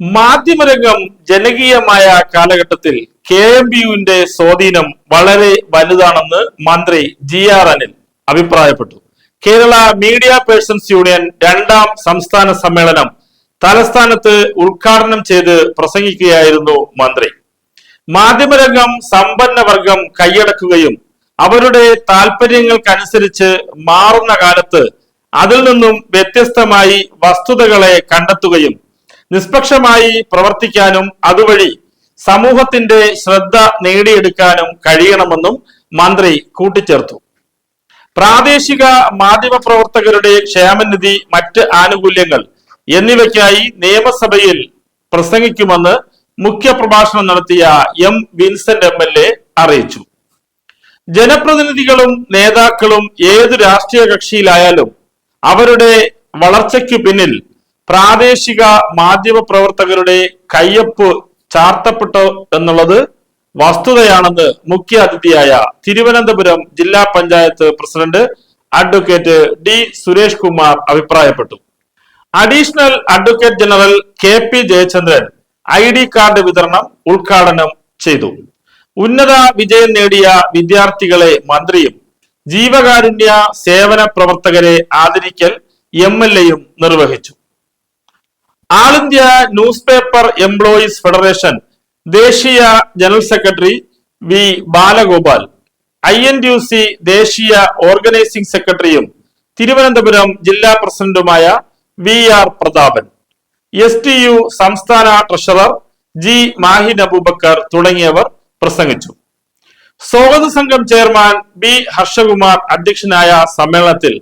മാധ്യമരംഗം ജനകീയമായ കാലഘട്ടത്തിൽ K M ബിയുവിന്റെ സ്വാധീനം വളരെ വലുതാണെന്ന് മന്ത്രി ജി ആർ അനിൽ അഭിപ്രായപ്പെട്ടു. കേരള മീഡിയ പേഴ്സൺസ് യൂണിയൻ രണ്ടാം സംസ്ഥാന സമ്മേളനം തലസ്ഥാനത്ത് ഉദ്ഘാടനം ചെയ്ത് പ്രസംഗിക്കുകയായിരുന്നു മന്ത്രി. മാധ്യമരംഗം സമ്പന്ന വർഗം കൈയടക്കുകയും അവരുടെ താല്പര്യങ്ങൾക്കനുസരിച്ച് മാറുന്ന കാലത്ത് അതിൽ നിന്നും വ്യത്യസ്തമായി വസ്തുതകളെ കണ്ടെത്തുകയും നിഷ്പക്ഷമായി പ്രവർത്തിക്കാനും അതുവഴി സമൂഹത്തിന്റെ ശ്രദ്ധ നേടിയെടുക്കാനും കഴിയണമെന്നും മന്ത്രി കൂട്ടിച്ചേർത്തു. പ്രാദേശിക മാധ്യമ പ്രവർത്തകരുടെ ക്ഷേമനിധി മറ്റ് ആനുകൂല്യങ്ങൾ എന്നിവയ്ക്കായി നിയമസഭയിൽ പ്രസംഗിക്കുമെന്ന് മുഖ്യ പ്രഭാഷണം നടത്തിയ M Vincent M L A അറിയിച്ചു. ജനപ്രതിനിധികളും നേതാക്കളും ഏത് രാഷ്ട്രീയ കക്ഷിയിലായാലും അവരുടെ വളർച്ചയ്ക്കു പിന്നിൽ പ്രാദേശിക മാധ്യമ പ്രവർത്തകരുടെ കയ്യൊപ്പ് ചാർത്തപ്പെട്ടു എന്നുള്ളത് വസ്തുതയാണെന്ന് മുഖ്യ അതിഥിയായ തിരുവനന്തപുരം ജില്ലാ panchayat president advocate D Suresh Kumar അഭിപ്രായപ്പെട്ടു. Additional advocate general K P Jayachandran I D card വിതരണം ഉദ്ഘാടനം ചെയ്തു. ഉന്നത വിജയം നേടിയ വിദ്യാർത്ഥികളെ മന്ത്രിയും ജീവകാരുണ്യ സേവന പ്രവർത്തകരെ ആദരിക്കൽ എം എൽ എയും നിർവഹിച്ചു. All India newspaper employees federation ദേശീയ general secretary V Balagopal I N U C ദേശീയ ഓർഗനൈസിംഗ് സെക്രട്ടറിയും തിരുവനന്തപുരം ജില്ലാ പ്രസിഡന്റുമായ V R Prathapan S T U സംസ്ഥാന ട്രഷറർ ജി മാഹിൻ അബൂബക്കർ തുടങ്ങിയവർ പ്രസംഗിച്ചു. സ്വാഗത സംഘം ചെയർമാൻ ബി ഹർഷകുമാർ അധ്യക്ഷനായ സമ്മേളനത്തിൽ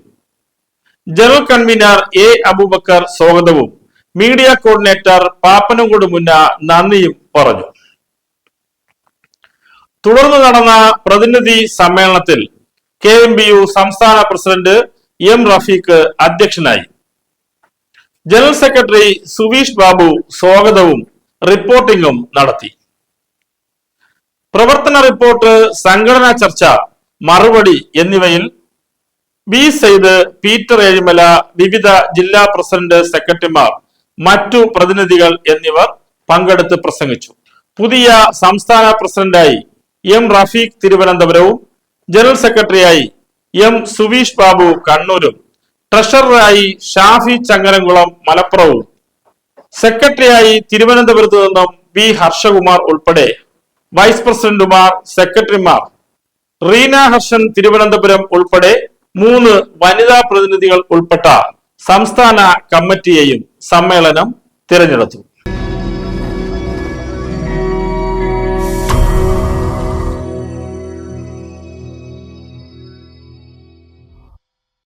ജനറൽ കൺവീനർ എ അബൂബക്കർ സ്വാഗതവും മീഡിയ കോർഡിനേറ്റർ പാപ്പനംകോട് മുന്ന നന്ദിയും പറഞ്ഞു. തുടർന്ന് നടന്ന പ്രതിനിധി സമ്മേളനത്തിൽ കെ എം ബി യു സംസ്ഥാന പ്രസിഡന്റ് എം റഫീഖ് അധ്യക്ഷനായി. ജനറൽ സെക്രട്ടറി സുവീഷ് ബാബു സ്വാഗതവും റിപ്പോർട്ടിംഗും നടത്തി. പ്രവർത്തന റിപ്പോർട്ട് സംഘടനാ ചർച്ച മറുപടി എന്നിവയിൽ ബി സെയ്ദ് പീറ്റർ ഏഴിമല വിവിധ ജില്ലാ പ്രസിഡന്റ് സെക്രട്ടറിമാർ മറ്റു പ്രതിനിധികൾ എന്നിവർ പങ്കെടുത്ത് പ്രസംഗിച്ചു. പുതിയ സംസ്ഥാന പ്രസിഡന്റായി എം റഫീഖ് തിരുവനന്തപുരവും ജനറൽ സെക്രട്ടറിയായി എം സുവീഷ് ബാബു കണ്ണൂരും ട്രഷററായി ഷാഫി ചങ്ങരംകുളം മലപ്പുറവും സെക്രട്ടറിയായി തിരുവനന്തപുരത്ത് നിന്നും വി ഹർഷകുമാർ ഉൾപ്പെടെ വൈസ് പ്രസിഡന്റുമാർ സെക്രട്ടറിമാർ റീന ഹർഷൻ തിരുവനന്തപുരം ഉൾപ്പെടെ മൂന്ന് വനിതാ പ്രതിനിധികൾ ഉൾപ്പെട്ട സംസ്ഥാന കമ്മിറ്റിയെയും സമ്മേളനം തിരഞ്ഞെടുത്തു.